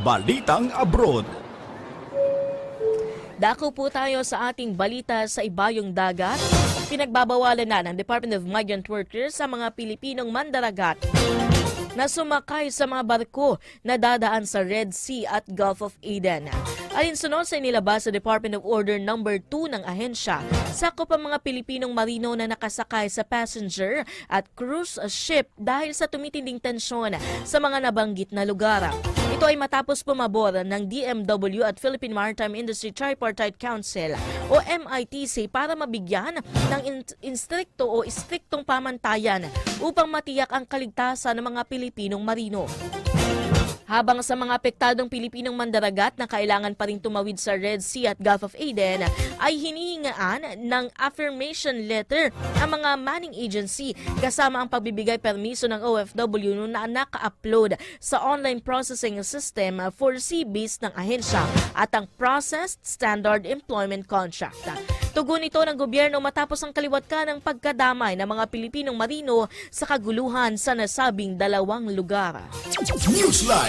Balitang Abroad. Dako po tayo sa ating balita sa ibayong dagat. Pinagbabawalan na ng Department of Migrant Workers sa mga Pilipinong mandaragat na sumakay sa mga barko na dadaan sa Red Sea at Gulf of Aden. Alinsunod sa inilabas sa Department of Order No. 2 ng ahensya, sakop ang mga Pilipinong marino na nakasakay sa passenger at cruise ship dahil sa tumitinding tensyon sa mga nabanggit na lugar. Ito ay matapos pumabor ng DMW at Philippine Maritime Industry Tripartite Council o MITC para mabigyan ng in- instrikto o istriktong pamantayan upang matiyak ang kaligtasan ng mga Pilipinong marino. Habang sa mga apektadong Pilipinong mandaragat na kailangan pa rin tumawid sa Red Sea at Gulf of Aden, ay hinihingaan ng affirmation letter ang mga manning agency kasama ang pagbibigay permiso ng OFW na naka-upload sa online processing system for sea-based ng ahensya at ang Processed Standard Employment Contract. Tugon ito ng gobyerno matapos ang kaliwat ka ng pagkadamay ng mga Pilipinong marino sa kaguluhan sa nasabing dalawang lugar. Newsline.